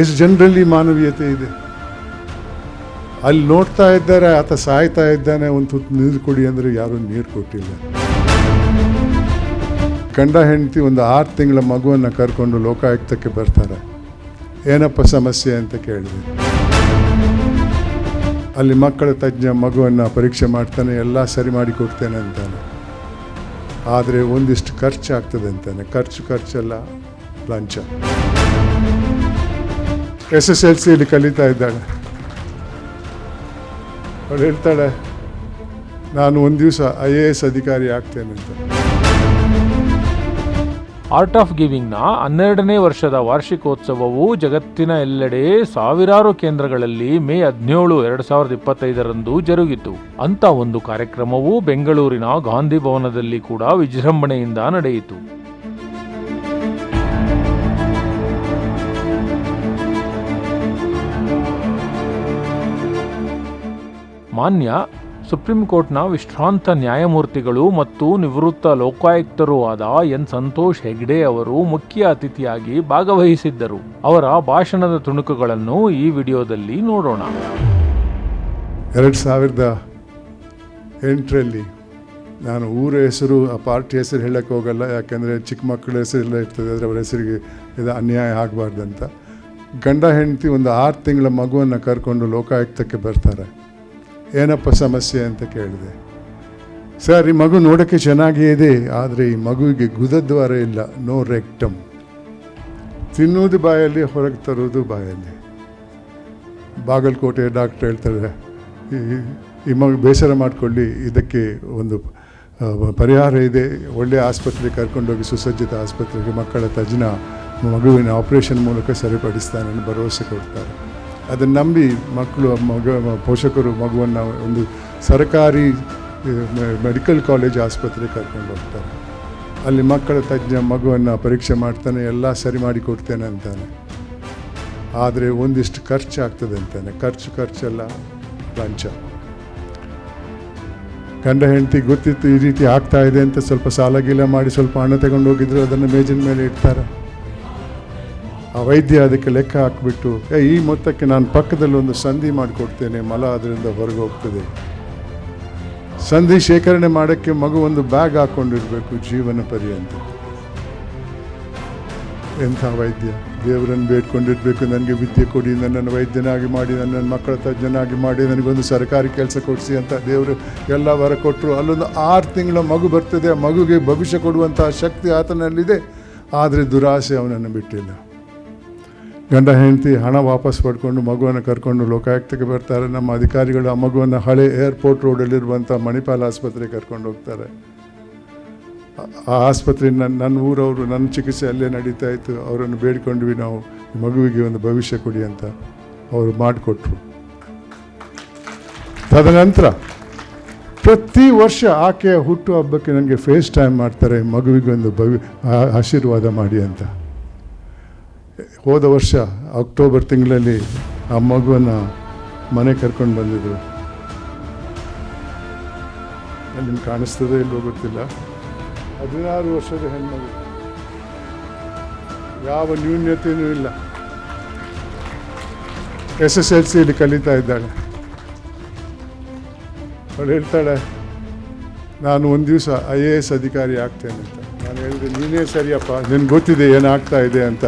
ಎಷ್ಟು ಜನರಲ್ಲಿ ಮಾನವೀಯತೆ ಇದೆ? ಅಲ್ಲಿ ನೋಡ್ತಾ ಇದ್ದಾರೆ, ಆತ ಸಾಯ್ತಾ ಇದ್ದಾನೆ, ಒಂದು ತುತ್ತು ನೀರು ಕೊಡಿ ಅಂದರೆ ಯಾರೂ ನೀರು ಕೊಟ್ಟಿಲ್ಲ. ಗಂಡ ಹೆಂಡತಿ ಒಂದು ಆರು ತಿಂಗಳ ಮಗುವನ್ನು ಕರ್ಕೊಂಡು ಲೋಕಾಯುಕ್ತಕ್ಕೆ ಬರ್ತಾರೆ. ಏನಪ್ಪ ಸಮಸ್ಯೆ ಅಂತ ಕೇಳಿದೆ. ಅಲ್ಲಿ ಮಕ್ಕಳ ತಜ್ಞ ಮಗುವನ್ನು ಪರೀಕ್ಷೆ ಮಾಡ್ತಾನೆ, ಎಲ್ಲ ಸರಿ ಮಾಡಿ ಕೊಡ್ತೇನೆ ಅಂತಾನೆ. ಆದರೆ ಒಂದಿಷ್ಟು ಖರ್ಚು ಆಗ್ತದೆ ಅಂತಾನೆ. ಖರ್ಚು ಖರ್ಚೆಲ್ಲ, ಲಂಚ. ಎಸ್ ಎಸ್ ಎಲ್ ಸಿಲಿ ಕಲಿತಾ ಇದ್ದಾಳೆ ಅವಳು ಹೇಳ್ತಾಳೆ, ನಾನು ಒಂದು ದಿವಸ ಐ ಎ ಎಸ್ ಅಧಿಕಾರಿ ಆಗ್ತೇನೆ ಅಂತ. ಆರ್ಟ್ ಆಫ್ ಗಿವಿಂಗ್ನ ಹನ್ನೆರಡನೇ ವರ್ಷದ ವಾರ್ಷಿಕೋತ್ಸವವು ಜಗತ್ತಿನ ಎಲ್ಲೆಡೆ ಸಾವಿರಾರು ಕೇಂದ್ರಗಳಲ್ಲಿ ಮೇ ಹದಿನೇಳು, ಎರಡು ಸಾವಿರದ ಇಪ್ಪತ್ತೈದರಂದು ಜರುಗಿತು. ಅಂತ ಒಂದು ಕಾರ್ಯಕ್ರಮವು ಬೆಂಗಳೂರಿನ ಗಾಂಧಿ ಭವನದಲ್ಲಿ ಕೂಡ ವಿಜೃಂಭಣೆಯಿಂದ ನಡೆಯಿತು. ಮಾನ್ಯ ಸುಪ್ರೀಂ ಕೋರ್ಟ್ನ ವಿಶ್ರಾಂತ ನ್ಯಾಯಮೂರ್ತಿಗಳು ಮತ್ತು ನಿವೃತ್ತ ಲೋಕಾಯುಕ್ತರೂ ಆದ ಎನ್ ಸಂತೋಷ್ ಹೆಗ್ಡೆ ಅವರು ಮುಖ್ಯ ಅತಿಥಿಯಾಗಿ ಭಾಗವಹಿಸಿದ್ದರು. ಅವರ ಭಾಷಣದ ತುಣುಕುಗಳನ್ನು ಈ ವಿಡಿಯೋದಲ್ಲಿ ನೋಡೋಣ. ಎರಡು ಸಾವಿರದ ಎಂಟರಲ್ಲಿ ನಾನು ಊರ ಹೆಸರು, ಆ ಪಾರ್ಟಿ ಹೆಸರು ಹೇಳಕ್ಕೆ ಹೋಗಲ್ಲ, ಯಾಕೆಂದರೆ ಚಿಕ್ಕ ಮಕ್ಕಳ ಹೆಸರೆಲ್ಲ ಇರ್ತದೆ, ಆದರೆ ಅವರ ಹೆಸರಿಗೆ ಇದು ಅನ್ಯಾಯ ಆಗಬಾರ್ದಂತ. ಗಂಡ ಹೆಂಡತಿ ಒಂದು ಆರು ತಿಂಗಳ ಮಗುವನ್ನು ಕರ್ಕೊಂಡು ಲೋಕಾಯುಕ್ತಕ್ಕೆ ಬರ್ತಾರೆ. ಏನಪ್ಪ ಸಮಸ್ಯೆ ಅಂತ ಕೇಳಿದೆ. ಸರ್, ಈ ಮಗು ನೋಡೋಕ್ಕೆ ಚೆನ್ನಾಗೇ ಇದೆ, ಆದರೆ ಈ ಮಗುವಿಗೆ ಗುದದ್ವಾರ ಇಲ್ಲ, ನೋ ರೆಕ್ಟಮ್. ತಿನ್ನೋದು ಬಾಯಲ್ಲಿ, ಹೊರಗೆ ತರುವುದು ಬಾಯಲ್ಲಿ. ಬಾಗಲಕೋಟೆ ಡಾಕ್ಟ್ರ್ ಹೇಳ್ತಾರೆ, ಈ- ಮಗು ಬೇಸರ ಮಾಡಿಕೊಳ್ಳಿ, ಇದಕ್ಕೆ ಒಂದು ಪರಿಹಾರ ಇದೆ. ಒಳ್ಳೆಯ ಆಸ್ಪತ್ರೆಗೆ ಕರ್ಕೊಂಡೋಗಿ ಸುಸಜ್ಜಿತ ಆಸ್ಪತ್ರೆಗೆ ಮಕ್ಕಳ ತಜ್ಞ ಮಗುವಿನ ಆಪರೇಷನ್ ಮೂಲಕ ಸರಿಪಡಿಸ್ತಾನೆ ಭರವಸೆ ಕೊಡ್ತಾರೆ. ಅದನ್ನು ನಂಬಿ ಮಕ್ಕಳು, ಮಗ, ಪೋಷಕರು, ಮಗುವನ್ನು ಒಂದು ಸರ್ಕಾರಿ ಮೆಡಿಕಲ್ ಕಾಲೇಜ್ ಆಸ್ಪತ್ರೆಗೆ ಕರ್ಕೊಂಡು ಹೋಗ್ತಾರೆ. ಅಲ್ಲಿ ಮಕ್ಕಳ ತಜ್ಞ ಮಗುವನ್ನು ಪರೀಕ್ಷೆ ಮಾಡ್ತಾನೆ, ಎಲ್ಲ ಸರಿ ಮಾಡಿ ಕೊಡ್ತೇನೆ ಅಂತಾನೆ. ಆದರೆ ಒಂದಿಷ್ಟು ಖರ್ಚು ಆಗ್ತದೆ ಅಂತಾನೆ. ಖರ್ಚು, ಖರ್ಚೆಲ್ಲ ಲಂಚ. ಗಂಡ, ಹೆಂಡತಿ ಗೊತ್ತಿತ್ತು ಈ ರೀತಿ ಆಗ್ತಾ ಇದೆ ಅಂತ ಸ್ವಲ್ಪ ಸಾಲ ಗೀಲ ಮಾಡಿ ಸ್ವಲ್ಪ ಹಣ ತಗೊಂಡು ಹೋಗಿದ್ರು ಅದನ್ನು ಮೇಜಿನ ಮೇಲೆ ಇಡ್ತಾರೆ? ಆ ವೈದ್ಯ ಅದಕ್ಕೆ ಲೆಕ್ಕ ಹಾಕಿಬಿಟ್ಟು ಈ ಮೊತ್ತಕ್ಕೆ ನಾನು ಪಕ್ಕದಲ್ಲಿ ಒಂದು ಸಂಧಿ ಮಾಡಿಕೊಡ್ತೇನೆ, ಮಲ ಅದರಿಂದ ಹೊರಗೆ ಹೋಗ್ತದೆ. ಸಂಧಿ ಶೇಖರಣೆ ಮಾಡೋಕ್ಕೆ ಮಗು ಒಂದು ಬ್ಯಾಗ್ ಹಾಕೊಂಡಿರಬೇಕು, ಜೀವನ ಪರ್ಯಂತ. ಎಂಥ ವೈದ್ಯ? ದೇವರನ್ನು ಬೇಡ್ಕೊಂಡಿರಬೇಕು, ನನಗೆ ವಿದ್ಯೆ ಕೊಡಿ, ನನ್ನನ್ನು ವೈದ್ಯನಾಗಿ ಮಾಡಿ, ನನ್ನನ್ನು ಮಕ್ಕಳ ತಜ್ಞನಾಗಿ ಮಾಡಿ, ನನಗೊಂದು ಸರ್ಕಾರಿ ಕೆಲಸ ಕೊಡಿಸಿ ಅಂತ ದೇವರು ಎಲ್ಲ ವರ ಕೊಟ್ಟರು. ಅಲ್ಲೊಂದು ಆರು ತಿಂಗಳ ಮಗು ಬರ್ತದೆ, ಆ ಮಗುಗೆ ಭವಿಷ್ಯ ಕೊಡುವಂತಹ ಶಕ್ತಿ ಆತನಲ್ಲಿದೆ. ಆದರೆ ದುರಾಸೆ ಅವನನ್ನು ಬಿಟ್ಟಿಲ್ಲ. ಗಂಡ ಹೆಂಡತಿ ಹಣ ವಾಪಸ್ ಪಡ್ಕೊಂಡು ಮಗುವನ್ನು ಕರ್ಕೊಂಡು ಲೋಕಾಯುಕ್ತಕ್ಕೆ ಬರ್ತಾರೆ. ನಮ್ಮ ಅಧಿಕಾರಿಗಳು ಆ ಮಗುವನ್ನು ಹಳೆ ಏರ್ಪೋರ್ಟ್ ರೋಡಲ್ಲಿರುವಂಥ ಮಣಿಪಾಲ್ ಆಸ್ಪತ್ರೆಗೆ ಕರ್ಕೊಂಡು ಹೋಗ್ತಾರೆ. ಆ- ಆಸ್ಪತ್ರೆ ನನ್ನ ನನ್ನ ಊರವರು ನನ್ನ ಚಿಕಿತ್ಸೆ ಅಲ್ಲೇ ನಡೀತಾ ಇತ್ತು. ಅವರನ್ನು ಬೇಡಿಕೊಂಡ್ವಿ ನಾವು. ಮಗುವಿಗೆ ಒಂದು ಭವಿಷ್ಯ ಕೊಡಿ ಅಂತ ಅವರು ಮಾಡಿಕೊಟ್ರು. ತದನಂತರ ಪ್ರತಿ ವರ್ಷ ಆಕೆಯ ಹುಟ್ಟು ಹಬ್ಬಕ್ಕೆ ನನಗೆ ಫೇಸ್ ಟೈಮ್ ಮಾಡ್ತಾರೆ. ಮಗುವಿಗೆ ಒಂದು ಭವಿ ಆಶೀರ್ವಾದ ಮಾಡಿ ಅಂತ. ಹೋದ ವರ್ಷ ಅಕ್ಟೋಬರ್ ತಿಂಗಳಲ್ಲಿ ಆ ಮಗುವನ್ನು ಮನೆ ಕರ್ಕೊಂಡು ಬಂದಿದ್ದರು ಅಲ್ಲಿ ಕಾಣಿಸ್ತದೆ ಇಲ್ಲೋ ಗೊತ್ತಿಲ್ಲ. ಹದಿನಾರು ವರ್ಷದ ಹೆಣ್ಮಗು. ಯಾವ ನ್ಯೂನ್ಯತೆಯೂ ಇಲ್ಲ. ಎಸ್ ಎಸ್ ಎಲ್ ಸಿಯಲ್ಲಿ ಕಲಿತಾ ಇದ್ದಾಳೆ. ಅವಳು ಹೇಳ್ತಾಳೆ, ನಾನು ಒಂದು ದಿವಸ ಐ ಎ ಎಸ್ ಅಧಿಕಾರಿ ಆಗ್ತೇನೆ ಅಂತ. ನಾನು ಹೇಳಿದೆ, ನೀನೇ ಸರಿಯಪ್ಪ, ನಿನ್ಗೆ ಗೊತ್ತಿದೆ ಏನಾಗ್ತಾ ಇದೆ ಅಂತ.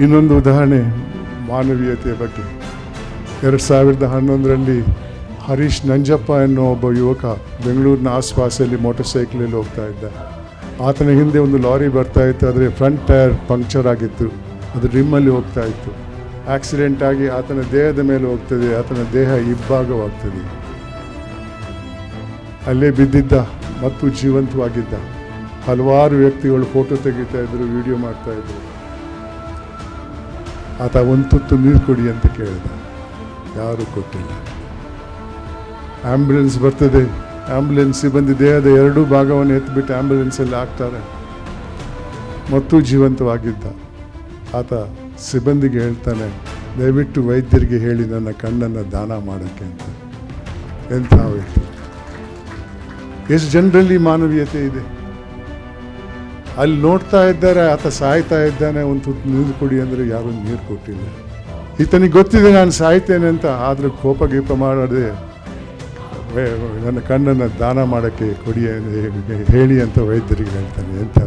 ಇನ್ನೊಂದು ಉದಾಹರಣೆ ಮಾನವೀಯತೆಯ ಬಗ್ಗೆ. ಎರಡು ಸಾವಿರದ ಹನ್ನೊಂದರಲ್ಲಿ ಹರೀಶ್ ನಂಜಪ್ಪ ಎನ್ನುವ ಒಬ್ಬ ಯುವಕ ಬೆಂಗಳೂರಿನ ಆಸ್ಪಾಸಲ್ಲಿ ಮೋಟರ್ ಸೈಕಲಲ್ಲಿ ಹೋಗ್ತಾ ಇದ್ದ. ಆತನ ಹಿಂದೆ ಒಂದು ಲಾರಿ ಬರ್ತಾ ಇತ್ತು, ಆದರೆ ಫ್ರಂಟ್ ಟೈರ್ ಪಂಕ್ಚರ್ ಆಗಿತ್ತು. ಅದು ರಿಮ್ಮಲ್ಲಿ ಹೋಗ್ತಾ ಇತ್ತು. ಆಕ್ಸಿಡೆಂಟ್ ಆಗಿ ಆತನ ದೇಹದ ಮೇಲೆ ಹೋಗ್ತದೆ, ಆತನ ದೇಹ ಇಬ್ಬಾಗವಾಗ್ತದೆ ಅಲ್ಲೇ ಬಿದ್ದಿದ್ದ, ಮತ್ತು ಜೀವಂತವಾಗಿದ್ದ. ಹಲವಾರು ವ್ಯಕ್ತಿಗಳು ಫೋಟೋ ತೆಗಿತಾ ಇದ್ರು, ವಿಡಿಯೋ ಮಾಡ್ತಾ ಇದ್ರು. ಆತ ಒಂದು ತುತ್ತು ನೀರು ಕೊಡಿ ಅಂತ ಕೇಳಿದ. ಯಾರೂ ಕೊಟ್ಟಿಲ್ಲ. ಆ್ಯಂಬುಲೆನ್ಸ್ ಬರ್ತದೆ. ಆ್ಯಂಬುಲೆನ್ಸ್ ಬಂದು ದೇಹದ ಎರಡೂ ಭಾಗವನ್ನು ಎತ್ತಿಬಿಟ್ಟು ಆ್ಯಂಬುಲೆನ್ಸಲ್ಲಿ ಹಾಕ್ತಾರೆ. ಮತ್ತು ಜೀವಂತವಾಗಿದ್ದ. ಆತ ಸಿಬ್ಬಂದಿಗೆ ಹೇಳ್ತಾನೆ, ದಯವಿಟ್ಟು ವೈದ್ಯರಿಗೆ ಹೇಳಿ ನನ್ನ ಕಣ್ಣನ್ನು ದಾನ ಮಾಡೋಕ್ಕೆ ಅಂತ. ಎಂಥ ವ್ಯಕ್ತಿ ಎಷ್ಟು ಜನರಲ್ಲಿ ಮಾನವೀಯತೆ ಇದೆ. ಅಲ್ಲಿ ನೋಡ್ತಾ ಇದ್ದಾರೆ, ಆತ ಸಾಯ್ತಾ ಇದ್ದಾನೆ, ಒಂದು ತುತ್ತು ನೀರು ಕುಡಿ ಅಂದರೆ ಯಾರೂ ನೀರು ಕೊಟ್ಟಿಲ್ಲ. ಈತನಿಗೆ ಗೊತ್ತಿದೆ ನಾನು ಸಾಯ್ತೇನೆ ಅಂತ, ಆದರೂ ಕೋಪ ಗೀಪ ಮಾಡದೆ ನನ್ನ ಕಣ್ಣನ್ನು ದಾನ ಮಾಡೋಕ್ಕೆ ಕೊಡಿ ಹೇಳಿ- ಅಂತ ವೈದ್ಯರಿಗೆ ಹೇಳ್ತಾನೆ ಎಂತ